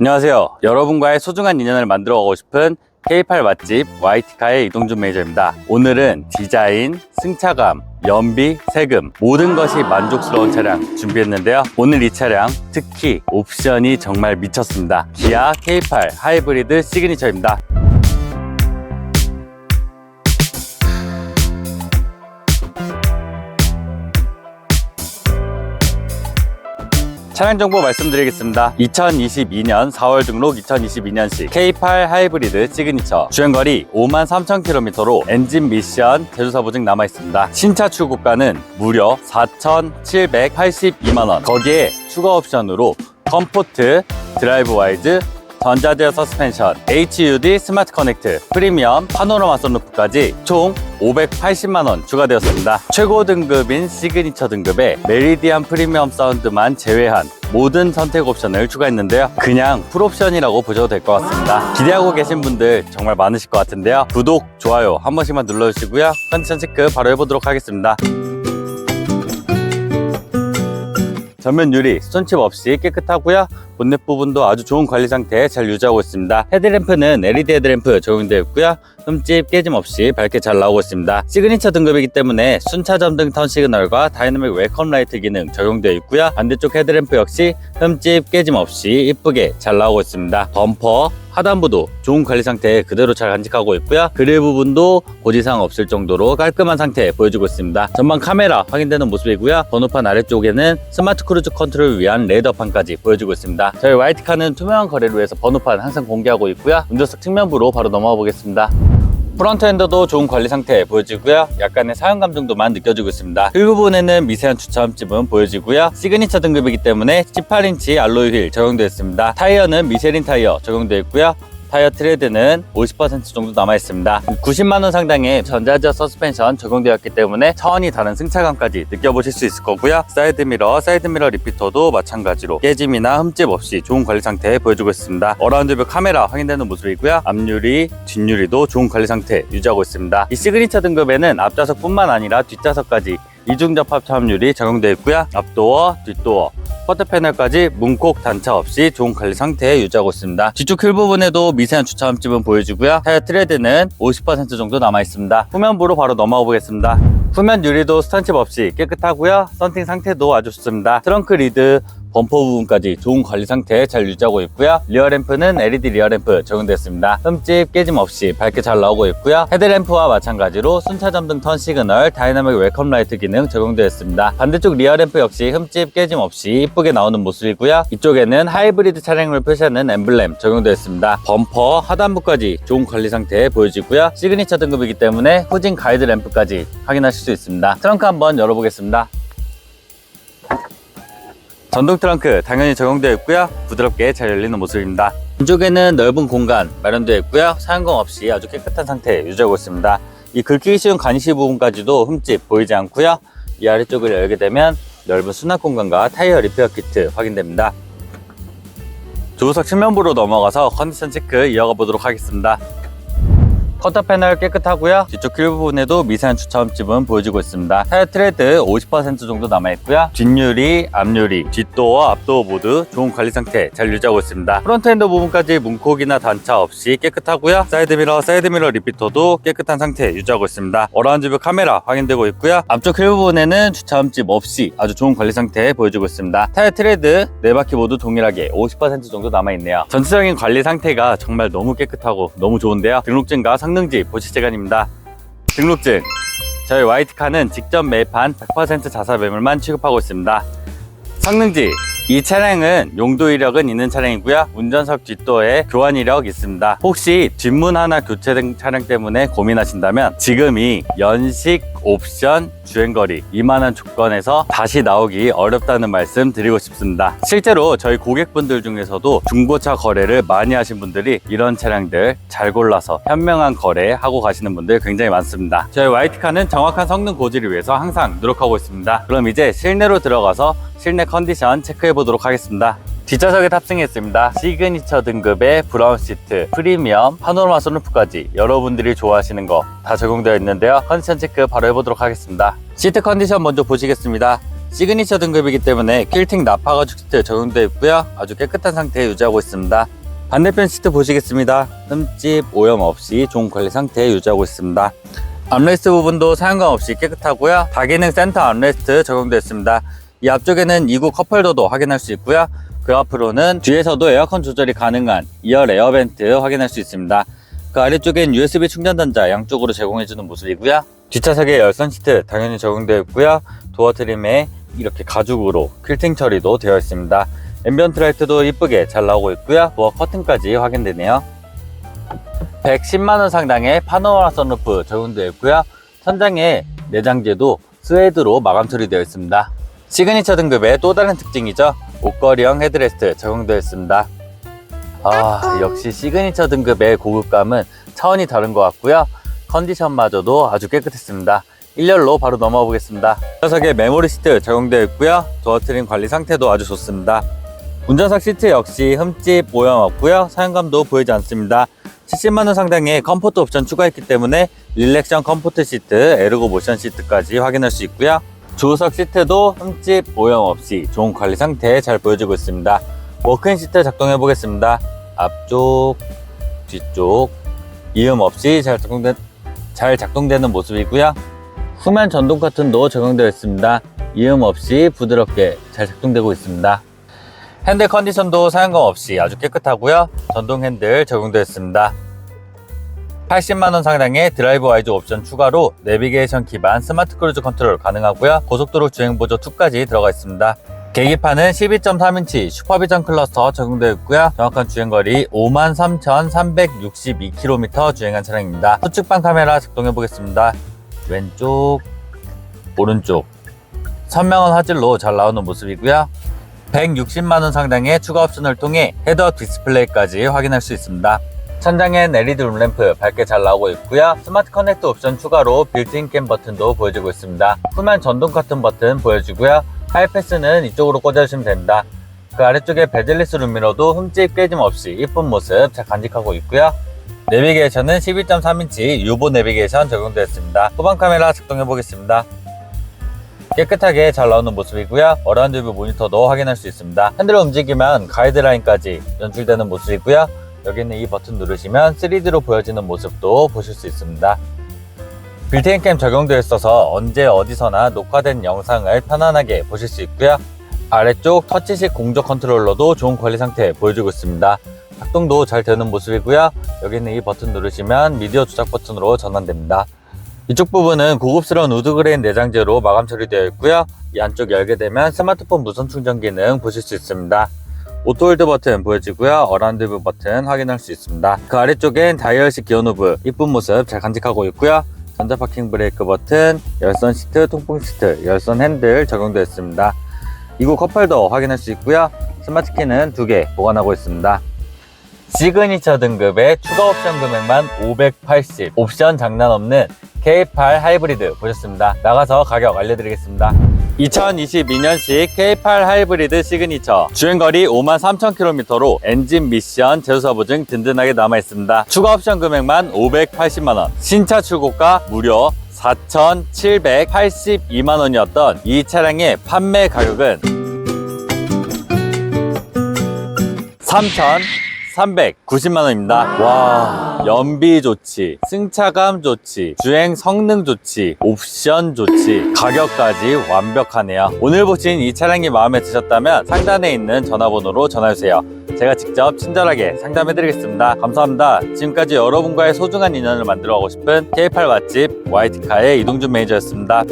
안녕하세요. 여러분과의 소중한 인연을 만들어 가고 싶은 K8 맛집 YT카의 이동준 매니저입니다. 오늘은 디자인, 승차감, 연비, 세금 모든 것이 만족스러운 차량 준비했는데요. 오늘 이 차량 특히 옵션이 정말 미쳤습니다. 기아 K8 하이브리드 시그니처입니다. 차량 정보 말씀드리겠습니다. 2022년 4월 등록 2022년식 K8 하이브리드 시그니처 주행거리 5만 3천 킬로미터로 엔진 미션 제조사 보증 남아 있습니다. 신차 출고가는 무려 4,782만 원. 거기에 추가 옵션으로 컴포트, 드라이브 와이즈, 전자제어 서스펜션, HUD 스마트 커넥트, 프리미엄, 파노라마 선루프까지 총 580만원 추가되었습니다. 최고 등급인 시그니처 등급에 메리디안 프리미엄 사운드만 제외한 모든 선택 옵션을 추가했는데요. 그냥 풀옵션이라고 보셔도 될 것 같습니다. 기대하고 계신 분들 정말 많으실 것 같은데요. 구독, 좋아요 한 번씩만 눌러주시고요. 컨디션 체크 바로 해보도록 하겠습니다. 전면 유리 스톤칩 없이 깨끗하고요. 본넷 부분도 아주 좋은 관리 상태 잘 유지하고 있습니다. 헤드램프는 LED 헤드램프 적용되어 있고요. 흠집 깨짐 없이 밝게 잘 나오고 있습니다. 시그니처 등급이기 때문에 순차 점 등 턴 시그널과 다이나믹 웰컴 라이트 기능 적용되어 있고요. 반대쪽 헤드램프 역시 흠집 깨짐 없이 이쁘게 잘 나오고 있습니다. 범퍼 하단부도 좋은 관리 상태 그대로 잘 간직하고 있고요. 그릴 부분도 고지사항 없을 정도로 깔끔한 상태 보여주고 있습니다. 전방 카메라 확인되는 모습이고요. 번호판 아래쪽에는 스마트 크루즈 컨트롤을 위한 레이더판까지 보여주고 있습니다. 저희 YT카는 투명한 거래로 해서 번호판 항상 공개하고 있고요. 운전석 측면부로 바로 넘어가 보겠습니다. 프론트 엔더도 좋은 관리 상태 보여지고요. 약간의 사용감 정도만 느껴지고 있습니다. 휠 부분에는 미세한 주차함집은 보여지고요. 시그니처 등급이기 때문에 18인치 알로이 휠 적용되어 있습니다. 타이어는 미쉐린 타이어 적용되어 있고요. 타이어 트레드는 50% 정도 남아 있습니다. 90만 원 상당의 전자제어 서스펜션 적용되었기 때문에 차원이 다른 승차감까지 느껴보실 수 있을 거고요. 사이드 미러, 사이드 미러 리피터도 마찬가지로 깨짐이나 흠집 없이 좋은 관리 상태 보여주고 있습니다. 어라운드뷰 카메라 확인되는 모습이고요. 앞유리, 뒷유리도 좋은 관리 상태 유지하고 있습니다. 이 시그니처 등급에는 앞좌석뿐만 아니라 뒷좌석까지 이중 접합 차음률이 적용되어 있고요. 앞도어, 뒷도어, 퍼트 패널까지 문콕 단차 없이 좋은 관리 상태 유지하고 있습니다. 뒤쪽 휠 부분에도 미세한 주차함집은 보여주고요. 타이어 트레드는 50% 정도 남아 있습니다. 후면부로 바로 넘어가 보겠습니다. 후면 유리도 스턴칩 없이 깨끗하고요. 썬팅 상태도 아주 좋습니다. 트렁크 리드, 범퍼 부분까지 좋은 관리 상태 잘 유지하고 있고요. 리어 램프는 LED 리어 램프 적용됐습니다. 흠집 깨짐 없이 밝게 잘 나오고 있고요. 헤드램프와 마찬가지로 순차 점 등 턴 시그널, 다이나믹 웰컴 라이트 기능 적용되어 있습니다. 반대쪽 리어 램프 역시 흠집 깨짐 없이 이쁘게 나오는 모습이고요. 이쪽에는 하이브리드 차량을 표시하는 엠블렘 적용되어 있습니다. 범퍼, 하단부까지 좋은 관리 상태 보여지고요. 시그니처 등급이기 때문에 후진 가이드 램프까지 확인하실 수 있습니다. 트렁크 한번 열어보겠습니다. 전동 트렁크 당연히 적용되어 있고요. 부드럽게 잘 열리는 모습입니다. 왼쪽에는 넓은 공간 마련되어 있고요. 사용감 없이 아주 깨끗한 상태 유지하고 있습니다. 이 긁히기 쉬운 가니시 부분까지도 흠집 보이지 않고요. 이 아래쪽을 열게 되면 넓은 수납 공간과 타이어 리페어 키트 확인됩니다. 조수석 측면부로 넘어가서 컨디션 체크 이어가 보도록 하겠습니다. 커터 패널 깨끗하고요. 뒤쪽 휠 부분에도 미세한 주차음집은 보여지고 있습니다. 타이어 트레드 50% 정도 남아있고요. 뒷유리, 앞유리, 뒷도어, 앞도어 모두 좋은 관리 상태 잘 유지하고 있습니다. 프론트 엔더 부분까지 문콕이나 단차 없이 깨끗하고요. 사이드 미러, 사이드 미러 리피터도 깨끗한 상태 유지하고 있습니다. 어라운드 뷰 카메라 확인되고 있고요. 앞쪽 휠 부분에는 주차음집 없이 아주 좋은 관리 상태 보여지고 있습니다. 타이어 트레드 네 바퀴 모두 동일하게 50% 정도 남아있네요. 전체적인 관리 상태가 정말 너무 깨끗하고 너무 좋은데요. 등록증과 성능지 보실 시간입니다. 등록증. 저희 YT카는 직접 매입한 100% 자사 매물만 취급하고 있습니다. 성능지. 이 차량은 용도 이력은 있는 차량이고요. 운전석 뒷도에 교환 이력 있습니다. 혹시 뒷문 하나 교체된 차량 때문에 고민하신다면 지금이 연식 옵션 주행거리 이만한 조건에서 다시 나오기 어렵다는 말씀 드리고 싶습니다. 실제로 저희 고객분들 중에서도 중고차 거래를 많이 하신 분들이 이런 차량들 잘 골라서 현명한 거래하고 가시는 분들 굉장히 많습니다. 저희 YT카는 정확한 성능 고지를 위해서 항상 노력하고 있습니다. 그럼 이제 실내로 들어가서 실내 컨디션 체크해 보도록 하겠습니다. 뒷좌석에 탑승했습니다. 시그니처 등급의 브라운 시트, 프리미엄, 파노라마 선루프까지 여러분들이 좋아하시는 거다 적용되어 있는데요. 컨디션 체크 바로 해보도록 하겠습니다. 시트 컨디션 먼저 보시겠습니다. 시그니처 등급이기 때문에 퀼팅 나파 가죽 시트 적용되어 있고요. 아주 깨끗한 상태에 유지하고 있습니다. 반대편 시트 보시겠습니다. 흠집, 오염 없이 좋은 관리 상태에 유지하고 있습니다. 암레스트 부분도 사용감 없이 깨끗하고요. 다기능 센터 암레스트 적용되어 있습니다. 이 앞쪽에는 2구 컵홀더도 확인할 수 있고요. 그 앞으로는 뒤에서도 에어컨 조절이 가능한 2열 에어벤트 확인할 수 있습니다. 그 아래쪽엔 USB 충전 단자 양쪽으로 제공해주는 모습이고요. 뒷좌석에 열선 시트 당연히 적용되어 있고요. 도어 트림에 이렇게 가죽으로 퀼팅 처리도 되어 있습니다. 앰비언트 라이트도 이쁘게 잘 나오고 있고요. 도어 커튼까지 확인되네요. 110만원 상당의 파노라마 선루프 적용되어 있고요. 천장에 내장재도 스웨이드로 마감 처리되어 있습니다. 시그니처 등급의 또 다른 특징이죠. 옷걸이형 헤드레스트 적용되어 있습니다. 아, 역시 시그니처 등급의 고급감은 차원이 다른 것 같고요. 컨디션마저도 아주 깨끗했습니다. 1열로 바로 넘어가 보겠습니다. 녀석에 메모리 시트 적용되어 있고요. 도어 트림 관리 상태도 아주 좋습니다. 운전석 시트 역시 흠집 오염 없고요. 사용감도 보이지 않습니다. 70만원 상당의 컴포트 옵션 추가했기 때문에 릴렉션 컴포트 시트, 에르고 모션 시트까지 확인할 수 있고요. 조수석 시트도 흠집 오염 없이 좋은 관리 상태 잘 보여주고 있습니다. 워크인 시트 작동해 보겠습니다. 앞쪽, 뒤쪽 이음 없이 잘 작동된 잘 작동되는 모습이고요. 후면 전동 커튼도 적용되어 있습니다. 이음 없이 부드럽게 잘 작동되고 있습니다. 핸들 컨디션도 사용감 없이 아주 깨끗하고요. 전동 핸들 적용되어 있습니다. 80만원 상당의 드라이브 와이즈 옵션 추가로 내비게이션 기반 스마트 크루즈 컨트롤 가능하고요. 고속도로 주행 보조 2까지 들어가 있습니다. 계기판은 12.3인치 슈퍼비전 클러스터 적용되어 있고요. 정확한 주행거리 53,362km 주행한 차량입니다. 수축방 카메라 작동해 보겠습니다. 왼쪽, 오른쪽 선명한 화질로 잘 나오는 모습이고요. 160만원 상당의 추가 옵션을 통해 헤더 디스플레이까지 확인할 수 있습니다. 천장엔 LED 룸램프 밝게 잘 나오고 있고요. 스마트 커넥트 옵션 추가로 빌트인 캠 버튼도 보여주고 있습니다. 후면 전동 커튼 버튼 보여주고요. 하이패스는 이쪽으로 꽂아주시면 됩니다. 그 아래쪽에 베젤리스 룸미러도 흠집 깨짐 없이 이쁜 모습 잘 간직하고 있고요. 내비게이션은 11.3인치 유보 내비게이션 적용되었습니다. 후방 카메라 작동해 보겠습니다. 깨끗하게 잘 나오는 모습이고요. 어라운드 뷰 모니터도 확인할 수 있습니다. 핸들을 움직이면 가이드라인까지 연출되는 모습이고요. 여기는 이 버튼 누르시면 3D로 보여지는 모습도 보실 수 있습니다. 빌트인 캠 적용되어 있어서 언제 어디서나 녹화된 영상을 편안하게 보실 수 있고요. 아래쪽 터치식 공조 컨트롤러도 좋은 관리 상태 보여주고 있습니다. 작동도 잘 되는 모습이고요. 여기는 이 버튼 누르시면 미디어 조작 버튼으로 전환됩니다. 이쪽 부분은 고급스러운 우드그레인 내장재로 마감 처리되어 있고요. 이 안쪽 열게 되면 스마트폰 무선 충전 기능 보실 수 있습니다. 오토홀드 버튼 보여지고요. 어라운드 뷰 버튼 확인할 수 있습니다. 그 아래쪽엔 다이얼식 기어 노브 이쁜 모습 잘 간직하고 있고요. 전자 파킹 브레이크 버튼, 열선 시트, 통풍 시트, 열선 핸들 적용되어 있습니다. 이구 컵홀더 확인할 수 있고요. 스마트 키는 두 개 보관하고 있습니다. 시그니처 등급의 추가 옵션 금액만 580 옵션 장난 없는 K8 하이브리드 보셨습니다. 나가서 가격 알려드리겠습니다. 2022년식 K8 하이브리드 시그니처 주행거리 53,000km로 엔진 미션 제조사 보증 든든하게 남아있습니다. 추가 옵션 금액만 580만원 신차 출고가 무려 4,782만원이었던 이 차량의 판매 가격은 3,000 390만원입니다. 와, 연비 좋지, 승차감 좋지, 주행 성능 좋지, 옵션 좋지, 가격까지 완벽하네요. 오늘 보신 이 차량이 마음에 드셨다면 상단에 있는 전화번호로 전화주세요. 제가 직접 친절하게 상담해드리겠습니다. 감사합니다. 지금까지 여러분과의 소중한 인연을 만들어 가고 싶은 K8 맛집 YT카의 이동준 매니저였습니다.